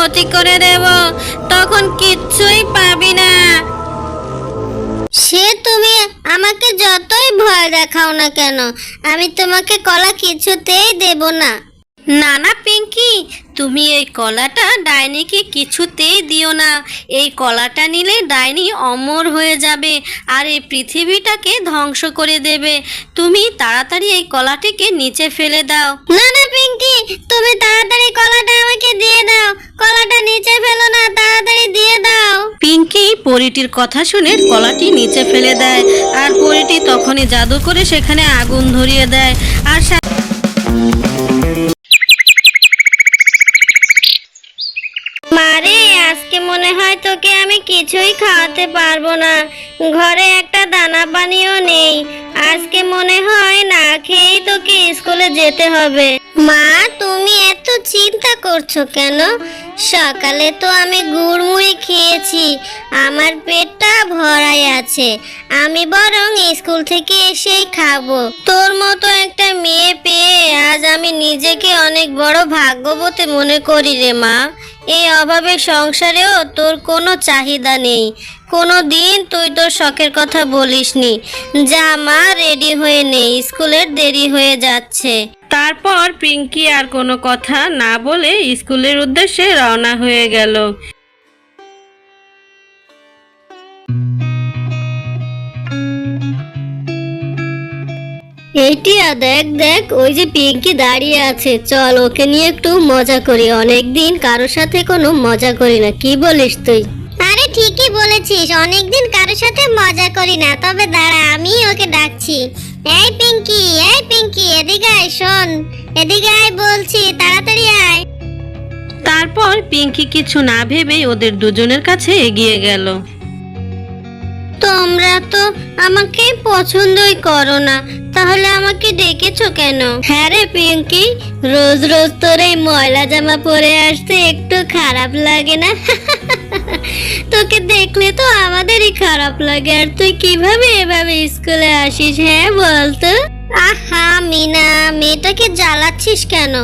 ক্ষতি করে দেব তখন কিচ্ছুই পাবি না। সে তুমি আমাকে যতই ভয় দেখাও না কেন আমি তোমাকে কলা কিছুতেই দেব না। না না পিঙ্কি তুমি এই কলাটা ডাইনিকে কিছুতেই দিও না। এই কলাটা নিলে ডাইনি অমর হয়ে যাবে আর এই পৃথিবীটাকে ধ্বংস করে দেবে। তুমি তাড়াতাড়ি এই কলাটিকে নিচে ফেলে দাও। না না পিঙ্কি তুমি তাড়াতাড়ি কলাটা আমাকে দিয়ে দাও। কলাটা নিচে ফেলো না তাড়াতাড়ি দিয়ে দাও। পিঙ্কি পরিটির কথা শুনে কলাটি নিচে ফেলে দেয় আর পরিটি তখনই জাদু করে সেখানে আগুন ধরিয়ে দেয় আর মারে আজকে মনে হয় তোকে আমি কিছুই খাওয়াতে পারব না। ঘরে একটা দানা পানিও নেই। আজকে মনে হয় না খেয়েই তোকে স্কুলে যেতে হবে। মা, তুমি এত চিন্তা করছ কেন? সকালে তো আমি গুড়মুড়ি খেয়েছি, আমার পেটটা ভরাই আছে, আমি বরং স্কুল থেকে এসেই খাব। তোর মতো একটা মেয়ে পেয়ে আজ আমি নিজেকে অনেক বড় ভাগ্যবতী মনে করি রে মা। এই অভাবে সংসারেও তোর কোনো চাহিদা নেই। কোনো দিন তুই তোর শখের কথা বলিসনি। যা মা রেডি হয়ে নেই স্কুলের দেরি হয়ে যাচ্ছে। তারপর পিঙ্কি আর কোনো কথা না বলে স্কুলের উদ্দেশ্যে রওনা হয়ে গেল। এইটিয়া দেখ দেখ ওই যে পিঙ্কি দাঁড়িয়ে আছে। চল ওকে নিয়ে একটু মজা করি। অনেকদিন কারোর সাথে কোনো মজা করি না। কি বলিস তুই? আরে ঠিকই বলেছিস অনেকদিন কারোর সাথে মজা করি না। তবে দাঁড়া আমি ওকে ডাকছি। এই পিঙ্কি এই পিঙ্কি এদিকে আয় শোন। এদিকে আয় বলছি তাড়াতাড়ি আয়। তারপর পিঙ্কি কিছু না ভেবেই ওদের দুজনের কাছে এগিয়ে গেল। তোমরা তো আমাকে পছন্দই করো না। তাহলে আমাকে ডেকেছো কেন? হ্যাঁ রে পিঙ্কি রোজ রোজ তোর এই ময়লা জামা পরে আসতে একটু খারাপ লাগে না? তোকে দেখলে তো আমাদেরই খারাপ লাগে। আর তুই কীভাবে এভাবে স্কুলে আসিস হ্যাঁ বলতো? আহা মিনা মেয়েটাকে জ্বালাচ্ছিস কেন?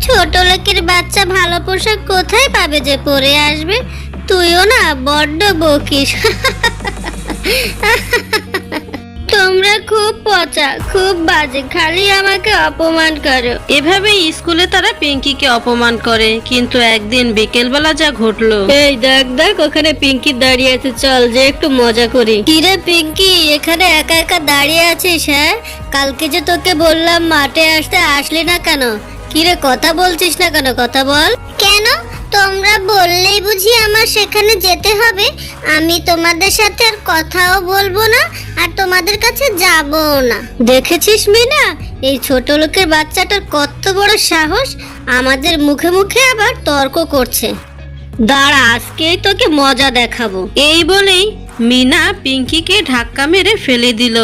ছোট লোকের বাচ্চা ভালো পোশাক কোথায় পাবে যে পরে আসবে? তুইও না বড্ড বকিস। তোমরা খুব পচা খুব বাজে। খালি আমাকে অপমান করো। এভাবেই স্কুলে তারা পিঙ্কিকে অপমান করে কিন্তু একদিন বিকেলবেলা যা ঘটলো। এই দেখ দেখ ওখানে পিঙ্কি দাঁড়িয়ে আছে। চল যে একটু মজা করি। কিরে পিঙ্কি এখানে একা একা দাঁড়িয়ে আছিস হ্যাঁ? কালকে যে তোকে বললাম মাঠে আসতে আসলি না কেন? কিরে কথা বলছিস না কেন? কথা বল। কেন? তোমরা বললেই বুঝি আমার সেখানে যেতে হবে। আমি তোমাদের সাথে আর কথাও বলব না, আর তোমাদের কাছে যাবও না। দেখেছিস মিনা? এই ছোট লোকের বাচ্চাটার কত বড় সাহস, আমাদের মুখে মুখে আবার তর্ক করছে। দাঁড়া, আজকেই তোকে মজা দেখাবো। এই বলেই মিনা পিঙ্কিকে ধাক্কা মেরে ফেলে দিল,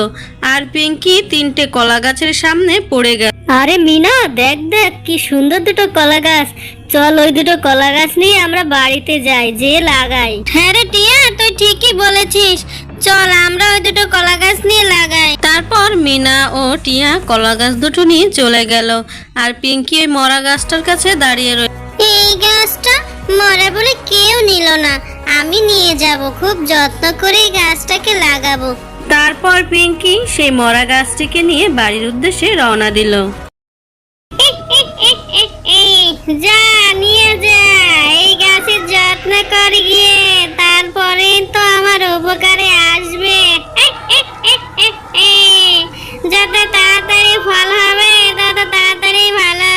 আর পিঙ্কি তিনটে কলা গাছের সামনে পড়ে গেল। আরে মিনা, দেখ দেখ, কি সুন্দর দুটো কলা গাছ চল ওই দুটো কলা গাছ নিয়ে আমরা বাড়িতে যাই যে লাগাই। হ্যাঁ রে টিয়া তুই ঠিকই বলেছিস। চল আমরা ওই দুটো কলা গাছ নিয়ে লাগাই। তারপর মিনা ও টিয়া কলা গাছ দুটো নিয়ে চলে গেল আর পিঙ্কি ওই মরা গাছটার কাছে দাঁড়িয়ে রইল এই গাছটা মরা বলে কেউ নিল না। আমি নিয়ে যাব খুব যত্ন করে এই গাছটাকে লাগাবো। তারপর পিঙ্কি সেই মরা গাছটিকে নিয়ে বাড়ির উদ্দেশ্যে রওনা দিল। যা, নিয়ে যা। এই গাছের যত্ন কর গিয়ে তারপরে তো আমার উপকারে আসবে। যত তাড়াতাড়ি ফল হবে, তত তাড়াতাড়ি ভালো।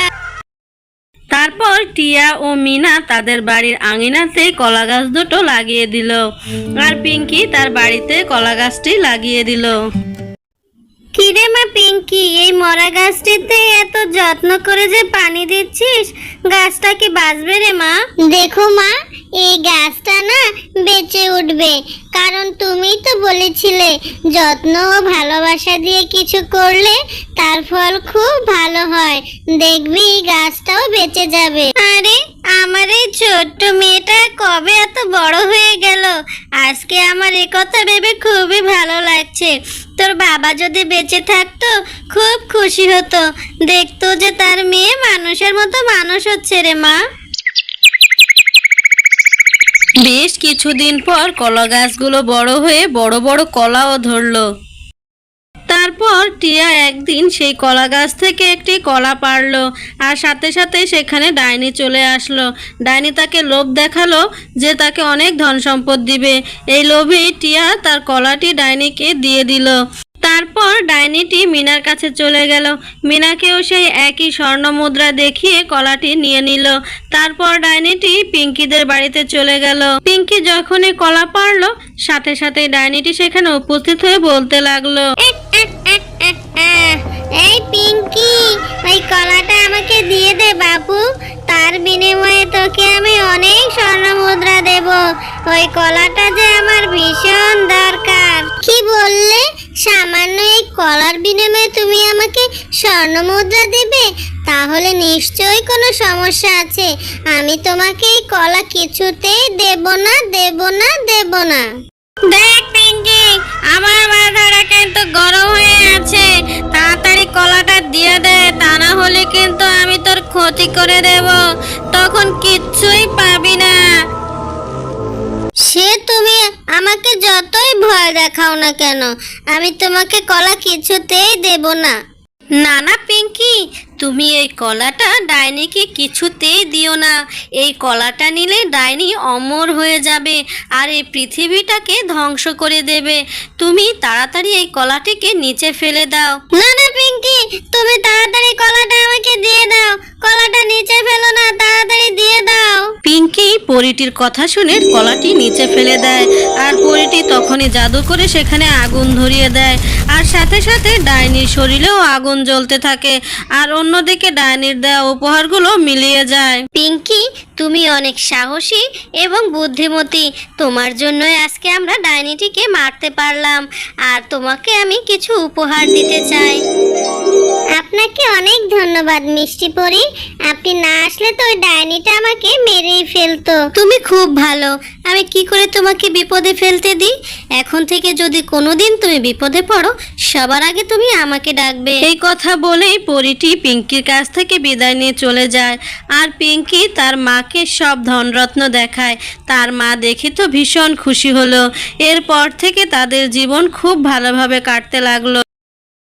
তারপর টিয়া ও মিনা তাদের বাড়ির আঙিনাতে কলা গাছ দুটো লাগিয়ে দিল। আর পিঙ্কি তার বাড়িতে কলা গাছটি লাগিয়ে দিল। কিরে মা পিঙ্কি এই মরা গাছটিতে এত যত্ন করে যে পানি দিচ্ছিস? গাছটা কি বাঁচবে রে মা? দেখো মা এই গাছটা না বেঁচে উঠবে। কারণ তুমি তো বলেছিলে যত্ন ও ভালোবাসা দিয়ে কিছু করলে তার ফল খুব ভালো হয়। দেখবি এই গাছটাও বেঁচে যাবে। আরে আমার এই ছোট্ট মেয়েটা কবে এত বড় হয়ে গেল? আজকে আমার এ কথা ভেবে খুবই ভালো লাগছে। তোর বাবা যদি বেঁচে থাকতো, খুব খুশি হতো। দেখতো যে তার মেয়ে মানুষের মতো মানুষ হচ্ছে রে মা। বেশ কিছুদিন পর কলা গাছগুলো বড় হয়ে বড় বড় কলাও ধরলো। তারপর টিয়া একদিন সেই কলা গাছ থেকে একটি কলা পারল আর সাথে সাথে সেখানে ডাইনি চলে আসলো। ডাইনি তাকে লোভ দেখাল যে তাকে অনেক ধন সম্পদ দিবে। এই লোভে টিয়া তার কলাটি ডাইনিকে দিয়ে দিল। তারপর ডাইনিটি মিনার কাছে চলে গেল। মিনাকেও সেই একই স্বর্ণ মুদ্রা দেখিয়ে কলাটি নিয়ে নিল। তারপর ডাইনিটি পিঙ্কিদের বাড়িতে চলে গেল। পিঙ্কি যখনই কলা পারল সাথে সাথে ডাইনিটি সেখানে উপস্থিত হয়ে বলতে লাগল এই পিঙ্কি, ওই কলাটা আমাকে দিয়ে দে বাবু। তার বিনিময়ে তোকে আমি অনেক স্বর্ণ মুদ্রা দেব। ওই কলাটা যে আমার ভীষণ দরকার। কি বললে? সামান্য এই কলার বিনিময়ে তুমি আমাকে স্বর্ণ মুদ্রা দেবে? তাহলে নিশ্চয়ই কোনো সমস্যা আছে। আমি তোমাকে এই কলা কিছুতেই দেব না দেব না দেব না। দেখ পিঙ্কি, আমার মাথাটা কিন্তু গরম হয়ে দিয়ে দে তা না হলে কিন্তু আমি তোর ক্ষতি করে দেব। তখন কিচ্ছুই পাবি না। সে তুমি আমাকে যতই ভয় দেখাও না কেন আমি তোমাকে কলা কিছুতেই দেব না। না না পিঙ্কি তুমি এই কলাটা ডাইনিকে কিছুতেই দিও না। এই কলাটা নিলে ডাইনি অমর হয়ে যাবে আর এই পৃথিবীটাকে ধ্বংস করে দেবে। তুমি তাড়াতাড়ি এই কলাটিকে নিচে ফেলে দাও। না না, পিঙ্কি, তুমি তাড়াতাড়ি কলাটা পরিটির কথা শুনে কলাটি নিচে ফেলে দেয় আর পরিটি তখনই জাদু করে সেখানে আগুন ধরিয়ে দেয়। আর সাথে সাথে ডাইনির শরীরেও আগুন জ্বলতে থাকে আর অন্যদিকে ডাইনির দেওয়া উপহারগুলো মিলিয়ে যায়। পিঙ্কি, তুমি অনেক সাহসী এবং বুদ্ধিমতী। তোমার জন্যই আজকে আমরা ডাইনিটিকে মারতে পারলাম। আর তোমাকে আমি কিছু উপহার দিতে চাই। ধন্যবাদ মিষ্টি পরি। আপনি না আসলে তো ওই ডাইনিটা আমাকে মেরেই ফেলতো। তুমি খুব ভালো। আমি কি করে তোমাকে বিপদে ফেলতে দিই? এখন থেকে যদি কোনোদিন তুমি বিপদে পড়ো সবার আগে তুমি আমাকে ডাকবে। এই কথা বলেই পরিটি পিঙ্কির কাছ থেকে বিদায় নিয়ে চলে যায়। আর পিঙ্কি তার মাকে সব ধনরত্ন দেখায়। তার মা দেখে তো ভীষণ খুশি হলো। এরপর থেকে তাদের জীবন খুব ভালোভাবে কাটতে লাগল।